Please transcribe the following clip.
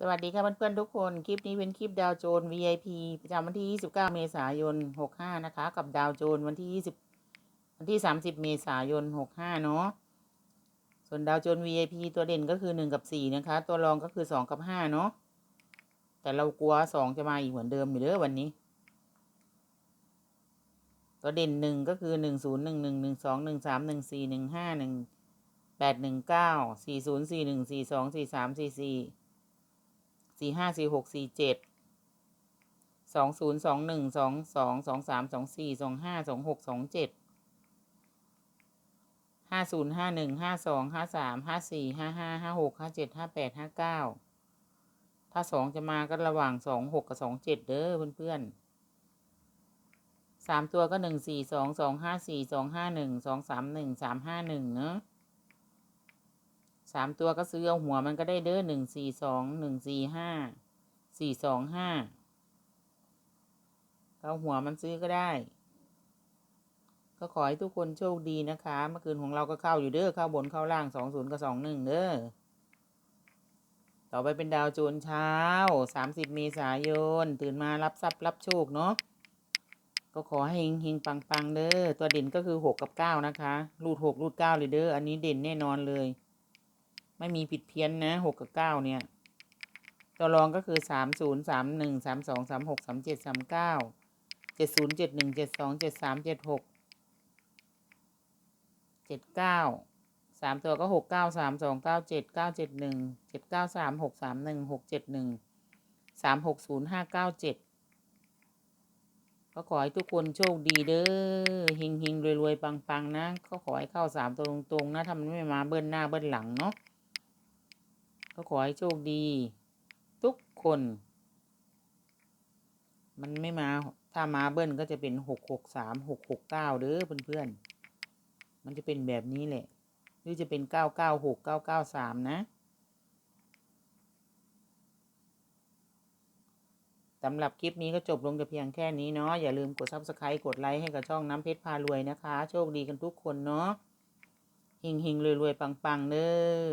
สวัสดีค่ะเพื่อนๆทุกคน คลิปนี้เป็นคลิปดาวโจน VIP ประจำวันที่ 29 เมษายน 65 นะคะ กับดาวโจนวันที่ 20 วันที่ 30 เมษายน 65 เนาะ ส่วนดาวโจน VIP ตัวเด่นก็คือ 1 กับ 4 นะคะ ตัวรองก็คือ 2 กับ 5 เนาะ แต่เรากลัว 2 จะมาอีกเหมือนเดิมอยู่เด้อวันนี้ ตัวเด่นหนึ่งก็คือหนึ่งศูนย์หนึ่งหนึ่งหนึ่งสองหนึ่งสามหนึ่ง สี่หนึ่งห้าหนึ่งแปดหนึ่งเก้าสี่ศูนย์สี่หนึ่งสี่สองสี่สามสี่สี่สี่ห้าสี่หกสี่เจ็ดสองศูนย์สองหนึ่งสองสองสองสามสองสี่สองห้าสองหกสองเจ็ดห้าศูนย์ห้าหนึ่งห้าสองห้าสามห้าสี่ห้าห้าห้าหกห้าเจ็ดห้าแปดห้าเก้าถ้าสองจะมาก็ระหว่างสองหกกับสองเจ็ดเด้อเพื่อนๆสามตัวก็หนึ่งสี่สองสองห้าสี่สองห้าหนึ่งสองสามหนึ่งสามห้าหนึ่งเนอะ สามตัวก็ซื้อเอาหัวมันก็ได้เด้อหนึ่งสี่สองหนึ่งสี่ห้าสี่สองห้าเอาหัวมันซื้อก็ได้ ก็ขอให้ทุกคนโชคดีนะคะ เมื่อคืนของเราก็เข้าอยู่เด้อเข้าบนเข้าล่างสองศูนย์กับสองหนึ่งเด้อต่อไปเป็นดาวโจนเช้าสามสิบเมษายน ตื่นมารับทรัพย์รับโชคเนาะก็ขอให้เฮงเฮงปังปังๆเด้อตัวเด่นก็คือหกกับเก้านะคะ รูดหกรูดเก้าเลยเด้ออันนี้เด่นแน่นอนเลย ไม่มีผิดเพี้ยนนะหกกับเก้าเนี่ย ตัวรองก็คือสามศูนย์สามหนึ่งสามสองสามหกสามเจ็ดสามเก้าเจ็ดศูนย์เจ็ดหนึ่งเจ็ดสองเจ็ดสามเจ็ดหกเจ็ดเก้าสามตัวก็หกเก้าสามสองเก้าเจ็ดเก้าเจ็ดหนึ่งเจ็ดเก้าสามหกสามหนึ่งหกเจ็ดหนึ่งสามหกศูนย์ห้าเก้าเจ็ดก็ขอให้ทุกคนโชคดีเด้อเฮงเฮงรวยรวยๆปังนะ ก็ขอให้เข้าสามตัวตรงๆนะทำไม่มาเบิ้ลหน้าเบิ้ลหลังเนาะ ก็ขอให้โชคดี ทุกคน มันไม่มา ถ้ามาเบิ้ลก็จะเป็นหกหกสามหกหกเก้าเด้อเพื่อนๆ มันจะเป็นแบบนี้แหละ หรือจะเป็นเก้าเก้าหกเก้าเก้าสามนะสำหรับคลิปนี้ก็จบลงแต่เพียงแค่นี้เนาะ อย่าลืมกด subscribe กดไลค์ให้กับช่องน้ำเพชรพารวยนะคะ โชคดีกันทุกคนเนาะ หิงหิงรวยรวยๆปังเด้อ